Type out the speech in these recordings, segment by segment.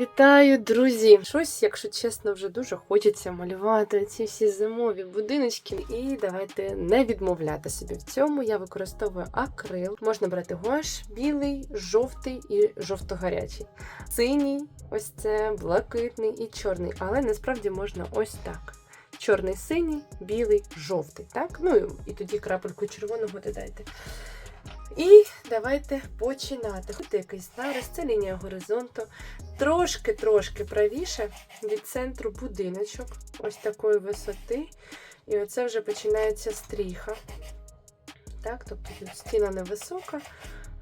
Вітаю, друзі! Щось, якщо чесно, вже дуже хочеться малювати ці всі зимові будиночки. І давайте не відмовляти собі в цьому. Я використовую акрил. Можна брати гуаш, білий, жовтий і жовто-гарячий. Синій, ось це, блакитний і чорний. Але насправді можна ось так. Чорний, синій, білий, жовтий. Так? Ну і тоді крапельку червоного додайте. І давайте починати. Тут якийсь нарис, це лінія горизонту. Трошки-трошки правіше від центру будиночок, ось такої висоти. І оце вже починається стріха. Так, тобто тут стіна невисока,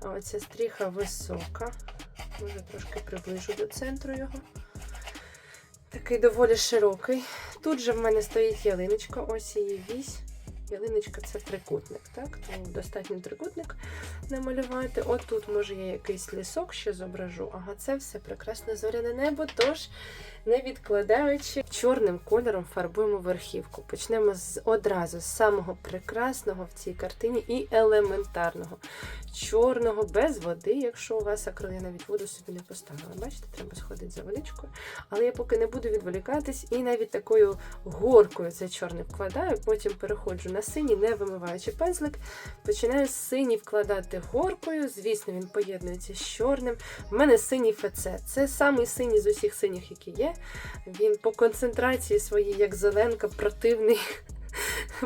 а оця стріха висока. Може трошки приближу до центру його. Такий доволі широкий. Тут же в мене стоїть ялиночка, ось її вісь. Ялиночка це трикутник, так? Тому достатньо трикутник намалювати. От тут, може, я якийсь лісок ще зображу. Ага, це все прекрасне зоряне небо. Тож, не відкладаючи, чорним кольором фарбуємо верхівку. Почнемо з одразу з самого прекрасного в цій картині і елементарного. Чорного, без води, якщо у вас акрил, я навіть воду собі не поставила. Бачите, треба сходити за водичкою. Але я поки не буду відволікатись і навіть такою горкою цей чорний вкладаю, потім переходжу на синій, не вимиваючи пензлик. Починаю синій вкладати горкою. Звісно, він поєднується з чорним. В мене синій ФЦ. Це самий синій з усіх синіх, які є. Він по концентрації своїй, як зеленка, противний.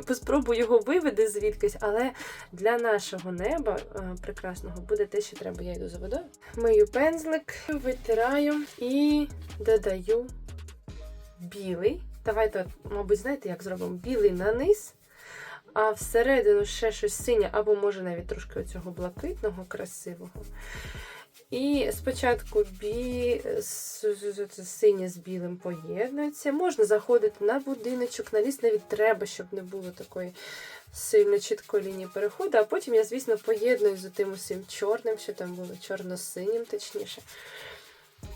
Спробую його виведи звідкись, але для нашого неба е, прекрасного буде те, що треба. Я йду за водою. Мию пензлик, витираю і додаю білий. Давайте, мабуть, знаєте, як зробимо? Білий на низ, а всередину ще щось синє, або може навіть трошки оцього блакитного, красивого. І спочатку бі... синє з білим поєднується. Можна заходити на будиночок, на ліс навіть треба, щоб не було такої сильно чіткої лінії переходу. А потім я, звісно, поєдную з тим усім чорним, що там було чорно-синім, точніше.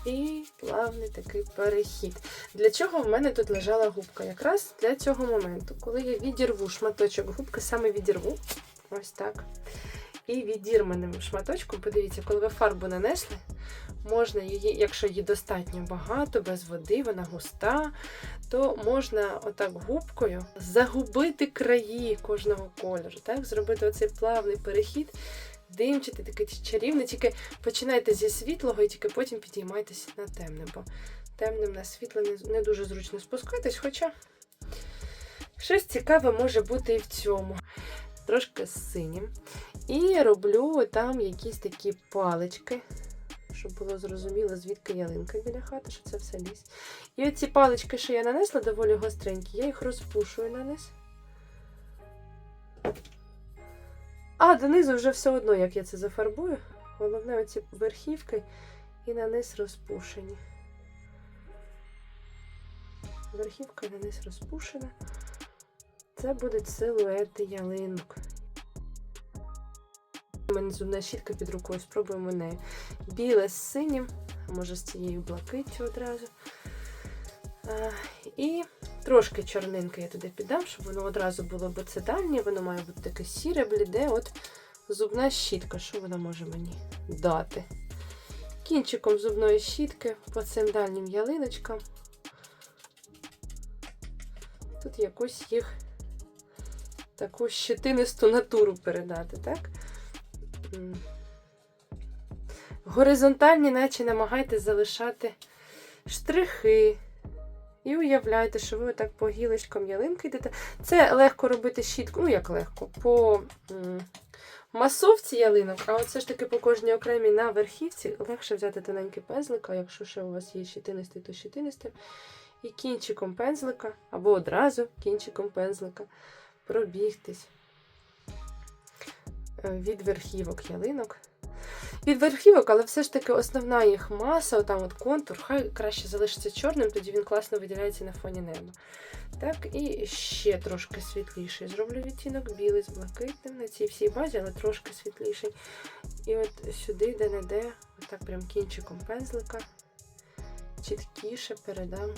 І плавний такий перехід. Для чого в мене тут лежала губка? Якраз для цього моменту, коли я відірву шматочок губки, саме відірву. Ось так. І відірваним шматочком, подивіться, коли ви фарбу нанесли, можна її, якщо її достатньо багато, без води, вона густа, то можна отак губкою загубити краї кожного кольору. Так? Зробити оцей плавний перехід, димчити, такий чарівний, тільки починайте зі світлого і тільки потім підіймайтеся на темне, бо темним на світло не дуже зручно спускатись, хоча щось цікаве може бути і в цьому. Трошки синім. І роблю там якісь такі палички, щоб було зрозуміло, звідки ялинка біля хати, що це все ліс. І оці палички, що я нанесла, доволі гостренькі, я їх розпушую на низ. А донизу вже все одно, як я це зафарбую. Головне, оці верхівки і на низ розпушені. Верхівка на низ розпушена. Це будуть силуети ялинок. У мене зубна щітка під рукою, спробуємо нею. Біле з синім, а може з цією блакиттю одразу. А, і трошки чорнинки я туди піддам, щоб воно одразу було, бо це дальнє, воно має бути таке сіре, бліде. От зубна щітка, що вона може мені дати? Кінчиком зубної щітки по цим дальнім ялиночкам. Тут якусь їх таку щетинисту натуру передати, так? Горизонтальні, наче намагайтесь залишати штрихи. І уявляйте, що ви отак по гілочкам ялинки йдете. Це легко робити щітку, ну як легко, по масовці ялинок, а оце ж таки по кожній окремій на верхівці легше взяти тоненький пензлик, а якщо ще у вас є щетинистий, то щетинистим. І кінчиком пензлика, або одразу кінчиком пензлика пробігтись е, від верхівок ялинок. Від верхівок, але все ж таки основна їх маса, отам от контур, хай краще залишиться чорним, тоді він класно виділяється на фоні неба. Так, і ще трошки світліший. Зроблю відтінок білий з блакитним на цій всій базі, але трошки світліший. І от сюди, де-не-де, отак прям кінчиком пензлика, чіткіше передам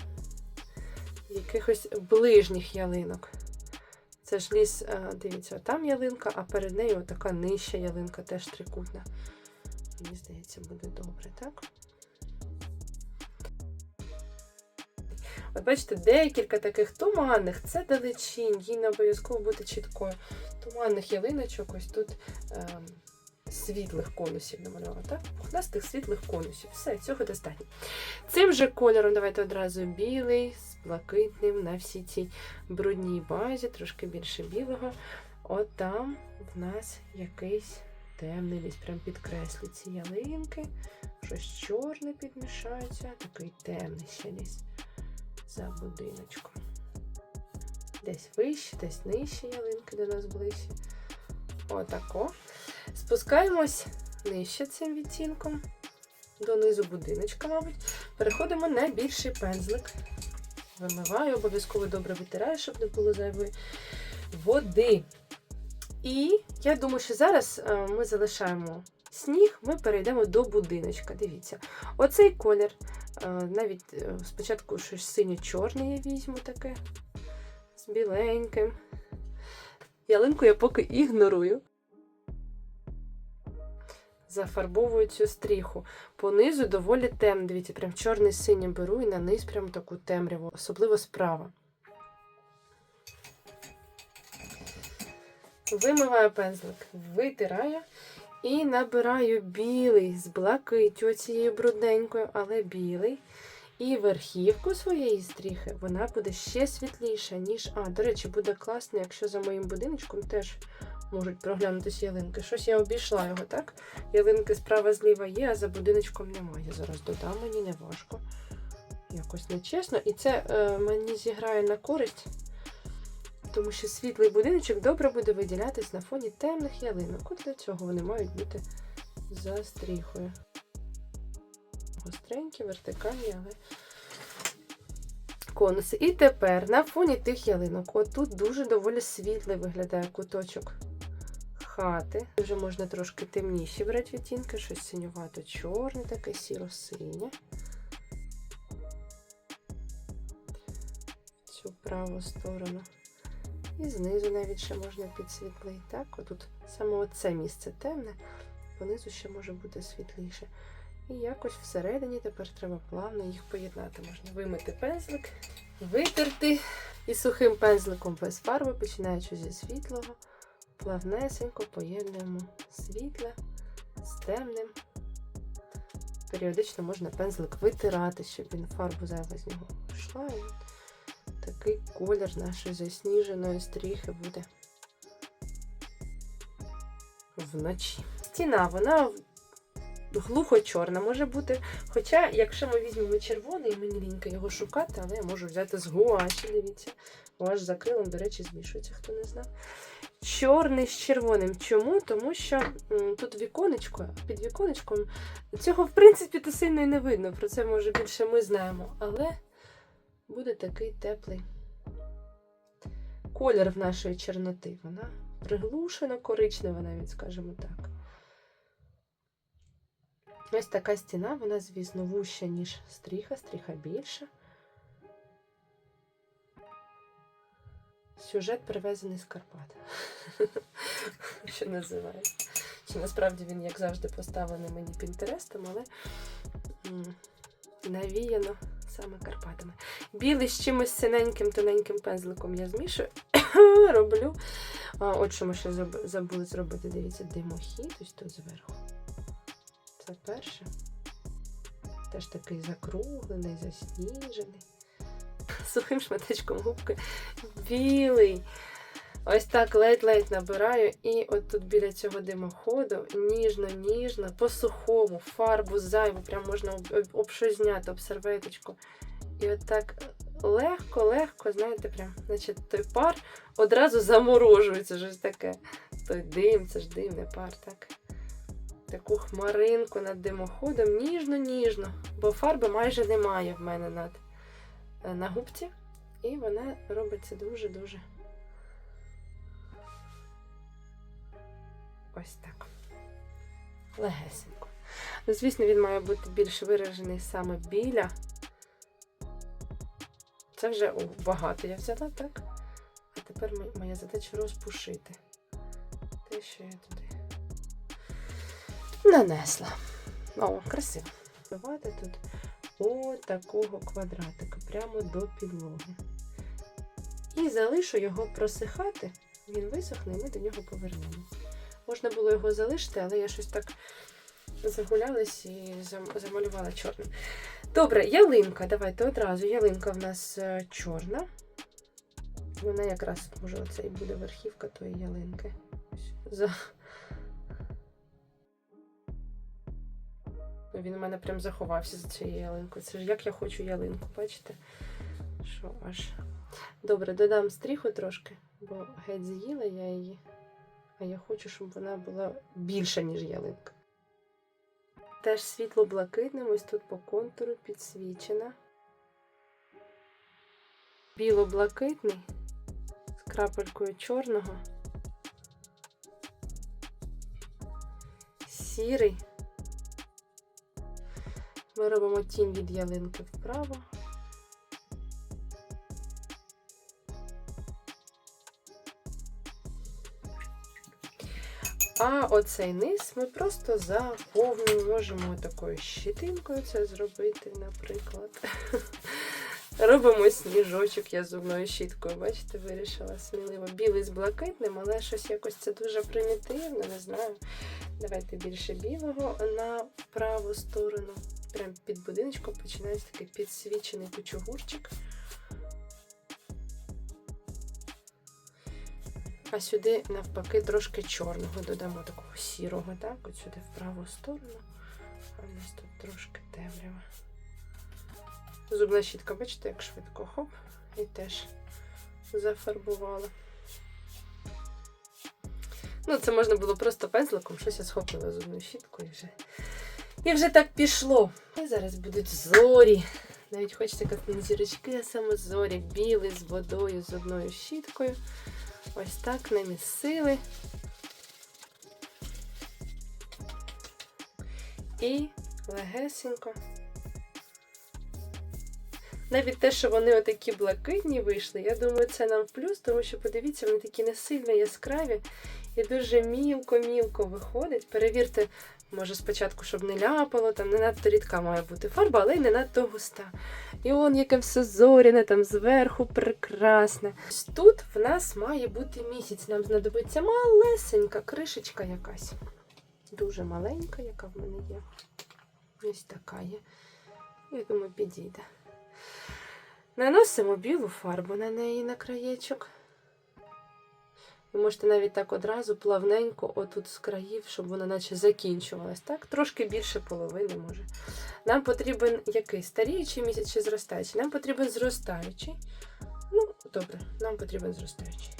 якихось ближніх ялинок. Це ж ліс, е, дивіться, там ялинка, а перед нею така нижча ялинка, теж трикутна. Мені здається, буде добре, так? От бачите, декілька таких туманних, це далечінь, їй не обов'язково бути чіткою. Туманних ялиночок, ось тут ем, світлих конусів намалювала, так? Пухнастих світлих конусів. Все, цього достатньо. Цим же кольором давайте одразу білий блакитним на всій цій брудній базі, трошки більше білого. От там в нас якийсь темний ліс. Прям підкреслю ці ялинки. Щось чорне підмішається, такий темний ще ліс за будиночком. Десь вище, десь нижче ялинки до нас ближче. Отако. Спускаємось нижче цим відтінком. Донизу будиночка, мабуть. Переходимо на більший пензлик. Вимиваю, обов'язково добре витираю, щоб не було зайвої води. І я думаю, що зараз е, ми залишаємо сніг, ми перейдемо до будиночка. Дивіться, оцей колір, е, навіть е, спочатку щось синьо-чорне я візьму таке з біленьким. Ялинку я поки ігнорую. Зафарбовую цю стріху. Понизу доволі темно. Дивіться, прям чорний з синім беру і на низ прям таку темряву, особливо справа. Вимиваю пензлик, витираю і набираю білий з блакиттю цією брудненькою, але білий. І верхівку своєї стріхи вона буде ще світліша, ніж. А, до речі, буде класно, якщо за моїм будиночком теж можуть проглянутися ялинки. Щось я обійшла його, так? Ялинки справа зліва є, а за будиночком немає. Зараз додам, мені не важко. Якось нечесно. І це е, мені зіграє на користь, тому що світлий будиночок добре буде виділятись на фоні темних ялинок. От для цього вони мають бути за стріхою. Гостренькі, вертикальні, але конуси. І тепер на фоні тих ялинок, отут дуже доволі світлий виглядає куточок хати. Вже можна трошки темніші брати відтінки, щось синювато чорне, таке сіро-синє. Цю праву сторону. І знизу навіть ще можна підсвітлити. Так, отут саме оце місце темне, понизу ще може бути світліше. І якось всередині тепер треба плавно їх поєднати. Можна вимити пензлик, витерти і сухим пензликом без фарби, починаючи зі світлого, плавнесенько поєднуємо світле з темним. Періодично можна пензлик витирати, щоб він фарбу зайва з нього. І такий колір нашої засніженої стріхи буде вночі. Стіна, вона глухо чорна може бути. Хоча, якщо ми візьмемо червоний, мені лінька його шукати, але я можу взяти з гуаші, дивіться. Гуаш за крилом, до речі, змішується, хто не знав. Чорний з червоним. Чому? Тому що тут віконечко, під віконечком цього, в принципі, то сильно і не видно. Про це, може, більше ми знаємо. Але буде такий теплий колір в нашої чорноти. Вона приглушена, коричнева, навіть, скажімо так. Ось така стіна, вона, звісно, вуща, ніж стріха, стріха більша. Сюжет привезений з Карпат. Що називається. Чи насправді він, як завжди, поставлений мені пінтерестом, але навіяно саме Карпатами. Білий з чимось синеньким, тоненьким пензликом я змішую, роблю. А, от що ми ще забули зробити. Дивіться, димохід ось тут зверху. Це перше. Теж такий закруглений, засніжений. Сухим шматочком губки. Білий. Ось так ледь-ледь набираю. І от тут біля цього димоходу ніжно-ніжно, по-сухому, фарбу зайву, прям можна об, щось зняти, об серветочку. І от так легко-легко, знаєте, прям, значить, той пар одразу заморожується. Щось таке. Той дим, це ж дим, не пар, так? таку хмаринку над димоходом, ніжно-ніжно, бо фарби майже немає в мене над, на губці. І вона робиться дуже-дуже ось так. Легесенько. Ну, звісно, він має бути більш виражений саме біля. Це вже багато я взяла, так? А тепер моя задача розпушити те, що я туди нанесла. О, красиво. Давайте тут от такого квадратика, прямо до підлоги. І залишу його просихати, він висохне, і ми до нього повернемо. Можна було його залишити, але я щось так загулялась і замалювала чорним. Добре, ялинка. Давайте одразу. Ялинка в нас е, чорна. Вона якраз, може, оце і буде верхівка тої ялинки. За... Він у мене прям заховався за цією ялинкою. Це ж як я хочу ялинку, бачите? Що аж. Добре, додам стріху трошки, бо геть з'їла я її. А я хочу, щоб вона була більша, ніж ялинка. Теж світло-блакитним, ось тут по контуру підсвічена. Біло-блакитний з крапелькою чорного. Сірий. Ми робимо тінь від ялинки вправо. А оцей низ ми просто заповнюємо. Можемо такою щитинкою це зробити, наприклад. Робимо сніжочок я зубною щіткою. Бачите, вирішила сміливо. Білий з блакитним, але щось якось це дуже примітивно, не знаю. Давайте більше білого на праву сторону. Прям під будиночком починається такий підсвічений кучугурчик. А сюди, навпаки, трошки чорного додамо такого сірого, так? От сюди в праву сторону. А в нас тут трошки темрява. Зубна щітка, бачите, як швидко хоп, і теж зафарбувала. Ну, це можна було просто пензликом, щось я схопила зубну щітку і вже. І вже так пішло. І зараз будуть зорі. Навіть хочеться не зірочки, а саме зорі. Білий з водою, з одною щіткою. Ось так намісили. І легесенько. Навіть те, що вони отакі блакитні вийшли, я думаю, це нам плюс, тому що, подивіться, вони такі не сильно яскраві і дуже мілко-мілко виходить. Перевірте, може, спочатку, щоб не ляпало, там не надто рідка має бути фарба, але й не надто густа. І он яке все зоряне, там зверху прекрасне. Тут в нас має бути місяць. Нам знадобиться малесенька кришечка якась. Дуже маленька, яка в мене є. Ось така є. Я думаю, підійде. Наносимо білу фарбу на неї на краєчок. Ви можете навіть так одразу плавненько, отут з країв, щоб вона наче закінчувалась. Так? Трошки більше половини може. Нам потрібен який? Старіючий місяць чи зростаючий? Нам потрібен зростаючий. Ну, добре, нам потрібен зростаючий.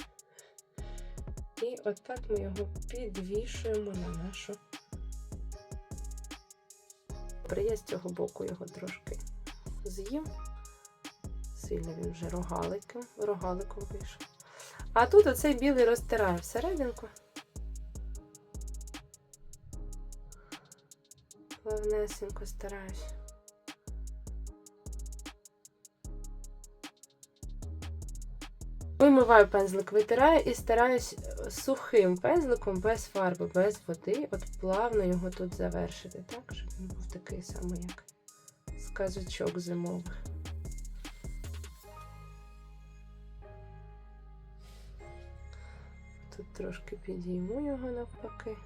І отак ми його підвішуємо на нашу. Я з цього боку його трошки з'їм. Сильно він вже рогаликом, рогаликом вийшов. А тут оцей білий розтираю всерединку. Плавнесенько стараюсь. Вимиваю пензлик, витираю і стараюсь сухим пензликом, без фарби, без води, от плавно його тут завершити, так? Щоб він був такий самий, як з казочок зимових. Тут трошки підійму його навпаки.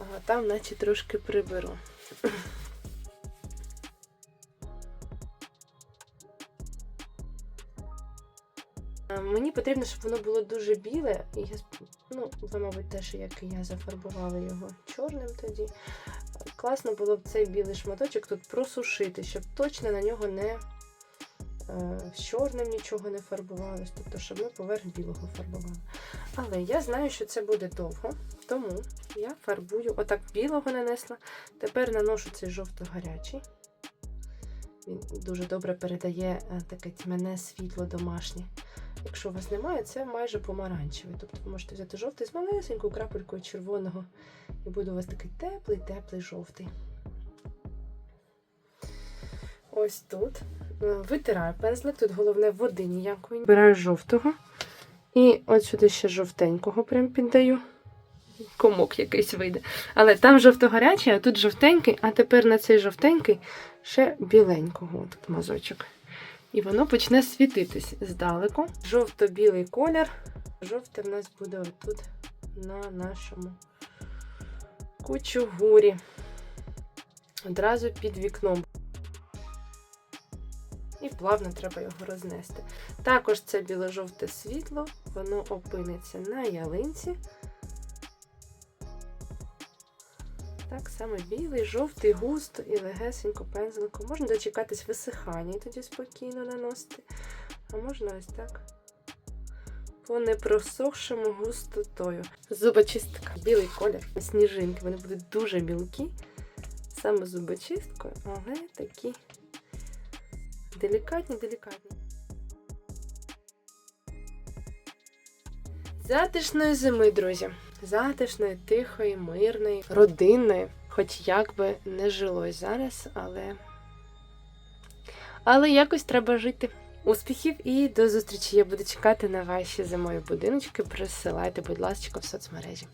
Ага, там наче трошки приберу. Мені потрібно, щоб воно було дуже біле, і я, ну, ви, мабуть, теж, як і я зафарбувала його чорним тоді. Класно було б цей білий шматочок тут просушити, щоб точно на нього не з чорним нічого не фарбувалось, тобто, щоб ми поверх білого фарбували. Але я знаю, що це буде довго, тому я фарбую, отак білого нанесла. Тепер наношу цей жовто-гарячий. Він дуже добре передає е, таке тьмяне світло домашнє. Якщо у вас немає, це майже помаранчевий. Тобто ви можете взяти жовтий з малесенькою крапелькою червоного. І буде у вас такий теплий, теплий жовтий. Ось тут. Витираю пензлик, тут головне води ніякої. Вибираю жовтого. І от сюди ще жовтенького прям піддаю. комок якийсь вийде. Але там жовто-гарячий, а тут жовтенький, а тепер на цей жовтенький ще біленького тут мазочок. І воно почне світитись здалеку. Жовто-білий колір. Жовте в нас буде отут на нашому кучугурі. Одразу під вікном. І плавно треба його рознести. Також це біло-жовте світло, воно опиниться на ялинці. Так само білий, жовтий, густо і легесенько пензликом. Можна дочекатись висихання і тоді спокійно наносити. А можна ось так. По непросохшому густотою. Зубочистка. Білий колір. Сніжинки. Вони будуть дуже мілкі. Саме зубочисткою, але такі делікатні, делікатні. Затишної зими, друзі. Затишної, тихої, мирної, родинної. Хоч як би не жилось зараз, але. Але якось треба жити. Успіхів і до зустрічі! Я буду чекати на ваші зимові будиночки. Присилайте, будь ласка, в соцмережі.